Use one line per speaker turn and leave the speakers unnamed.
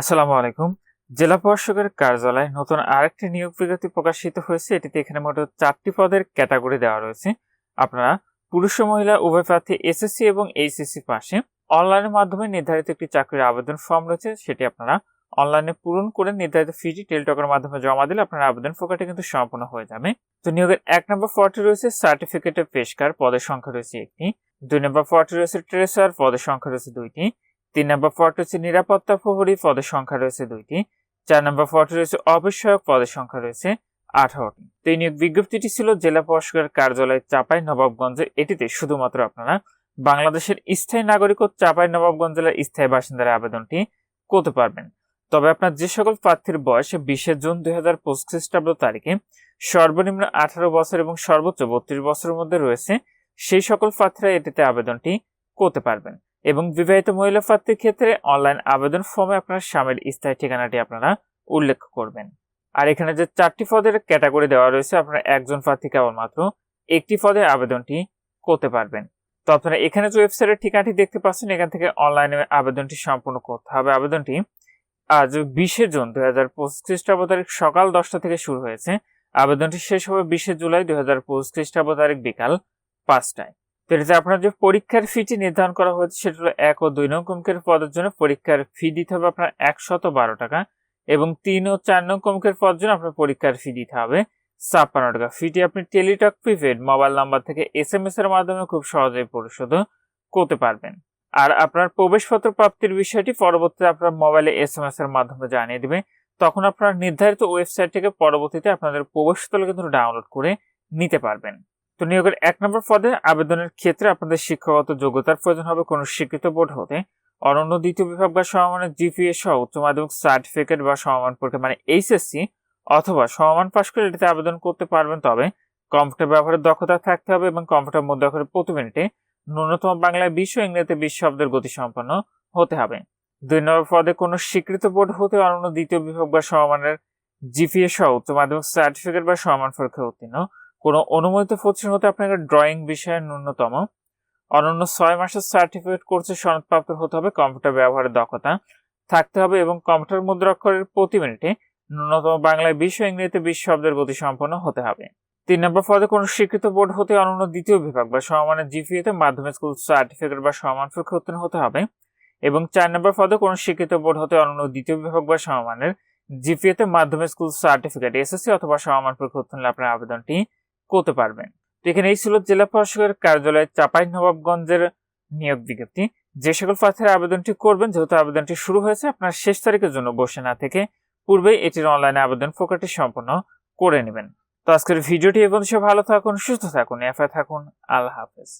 আসসালামু আলাইকুম। জেলা প্রশাসকের কার্যালয়ে নতুন আরেকটি নিয়োগ বিজ্ঞপ্তি প্রকাশিত হয়েছে। এটিতে এখানে মোট চারটি পদের ক্যাটাগরি দেওয়া রয়েছে। আপনারা পুরুষ ও মহিলা উভয় প্রার্থী এসএসসি এবং এইচএসসি পাশে অনলাইনের মাধ্যমে নির্ধারিত একটি চাকরির আবেদন ফর্ম রয়েছে। সেটি আপনারা অনলাইনে পূরণ করে নির্ধারিত ফিটি টেলিটকের মাধ্যমে জমা দিলে আপনার আবেদন প্রক্রিয়াটি কিন্তু সম্পূর্ণ হয়ে যাবে। তো নিয়োগের এক নম্বর পদটি রয়েছে সার্টিফিকেটের পেশকার পদের সংখ্যা রয়েছে একটি। দুই নম্বর পদটি রয়েছে ট্রেসার পদের সংখ্যা রয়েছে দুইটি। তিন নম্বর পদটি হচ্ছে নিরাপত্তা প্রহরী পদের সংখ্যা রয়েছে দুইটি। চার নম্বর পদটি রয়েছে অবিষয়ক পদের সংখ্যা রয়েছে আঠারোটি। তো এই নিয়োগ বিজ্ঞপ্তিটি ছিল জেলা প্রশাসকের কার্যালয় চাপাই নবাবগঞ্জে এটিতে শুধুমাত্র আপনারা বাংলাদেশের স্থায়ী নাগরিক ও চাপাই নবাবগঞ্জ জেলার স্থায়ী বাসিন্দার আবেদনটি করতে পারবেন। তবে আপনার যে সকল প্রার্থীর বয়স বিশে জুন দুই হাজার পঁচিশ খ্রিস্টাব্দ তারিখে সর্বনিম্ন আঠারো বছর এবং সর্বোচ্চ বত্রিশ বছরের মধ্যে রয়েছে, সেই সকল প্রার্থীরা এটিতে আবেদনটি করতে পারবেন। এবং বিবাহিত মহিলা প্রার্থীর ক্ষেত্রে অনলাইন আবেদন ফর্মে আপনার স্বামীর স্থায়ী ঠিকানাটি আপনারা উল্লেখ করবেন। আর এখানে যে চারটি পদের ক্যাটাগরি দেওয়া রয়েছে, আপনারা একজন প্রার্থী কেবলমাত্র একটি পদে আবেদনটি করতে পারবেন। তো আপনারা এখানে যে ওয়েবসাইটের ঠিকানাটি দেখতে পাচ্ছেন, এখান থেকে অনলাইনে আবেদনটি সম্পূর্ণ করতে হবে। আবেদনটি আজ বিশে জুন দুই হাজার পঁচিশ খ্রিস্টাব্দ তারিখ সকাল দশটা থেকে শুরু হয়েছে। আবেদনটি শেষ হবে বিশে জুলাই দুই হাজার পঁচিশ খ্রিস্টাব্দ তারিখ বিকাল পাঁচটায়। তো এটাতে আপনার যে পরীক্ষার ফিটি নির্ধারণ করা হয়েছে, সেটা হলো এক ও দুই নং কমকের পদের জন্য পরীক্ষার ফি দিতে হবে আপনার একশত বারো টাকা এবং তিন ও চার নং কমকের পদের জন্য আপনার পরীক্ষার ফি দিতে হবে ছাপ্পান্ন টাকা। ফিটি আপনি টেলিটক প্রিপেড মোবাইল নাম্বার থেকে এস এম এস এর মাধ্যমে খুব সহজেই পরিশোধ করতে পারবেন। আর আপনার প্রবেশপত্র প্রাপ্তির বিষয়টি পরবর্তীতে আপনার মোবাইলে এস এম এস এর মাধ্যমে জানিয়ে দিবে। তখন আপনার নির্ধারিত ওয়েবসাইট থেকে পরবর্তীতে আপনাদের প্রবেশস্থল কিন্তু ডাউনলোড করে নিতে পারবেন। তো নিয়োগের এক নম্বর পদে আবেদনের ক্ষেত্রে আপনাদের শিক্ষাগত যোগ্যতার প্রয়োজন হবে কোনো স্বীকৃত বোর্ড হতে। অনন্য দ্বিতীয় বিভাগ বা সমমানের জিপিএ সহ উচ্চ মাধ্যমিক সার্টিফিকেট বা সমমান পরীক্ষা মানে এইচএসসি অথবা সমমান পাশ করে এটিতে আবেদন করতে পারবেন, তবে কম্পিউটার ব্যবহারের দক্ষতা থাকতে হবে এবং কম্পিউটার মধ্যে অক্ষরে প্রতি মিনিটে ন্যূনতম বাংলায় বিশ ও ইংরেজিতে বিশ শব্দের গতি সম্পন্ন হতে হবে। দুই নম্বর পদে কোনো স্বীকৃত বোর্ড হতে অনন্য দ্বিতীয় বিভাগ বা সমমানের জিপিএ সহ উচ্চ মাধ্যমিক সার্টিফিকেট বা সমান পরীক্ষা উত্তীর্ণ কোনো অনুমোদিত প্রতিষ্ঠান হতে আপনাকে ড্রয়িং বিষয়ের ন্যূনতম। অনন্য ছয় মাসের সার্টিফিকেট কোর্সে সনদপ্রাপ্ত হতে হবে কম্পিউটার ব্যবহারের দক্ষতা। থাকতে হবে এবং কম্পিউটার মুদ্রাক্ষরের প্রতি মিনিটে ন্যূনতম বাংলায় বিশ ও ইংরেজিতে বিশ শব্দের গতি সম্পন্ন হতে হবে। তিন নম্বর পদে কোনো স্বীকৃত বোর্ড হতে অনন্য দ্বিতীয় বিভাগ বা সমমানের জিপিএতে মাধ্যমিক স্কুল সার্টিফিকেট বা সমান পরীক্ষা উত্তীর্ণ হতে হবে। এবং চার নম্বর পদে কোনো স্বীকৃত বোর্ড হতে অনন্য দ্বিতীয় বিভাগ বা সমমানের জিপিএতে মাধ্যমিক স্কুল সার্টিফিকেট, এসএসসি অথবা সমান পরীক্ষা উত্তীর্ণ আপনার আবেদনটি করতে পারবেন। তো এখানে এই ছিল জেলা প্রশাসকের কার্যালয়ে চাপাই নবাবগঞ্জের নিয়োগ বিজ্ঞপ্তি। যে সকল প্রার্থীরা আবেদনটি করবেন যেহেতু আবেদনটি শুরু হয়েছে, আপনার শেষ তারিখের জন্য বসে না থেকে পূর্বে এটির অনলাইনে আবেদন প্রক্রিয়াটি সম্পন্ন করে নেবেন। তো আজকের ভিডিওটি এবং সে ভালো থাকুন, সুস্থ থাকুন এফআই থাকুন, আল্লাহ হাফেজ।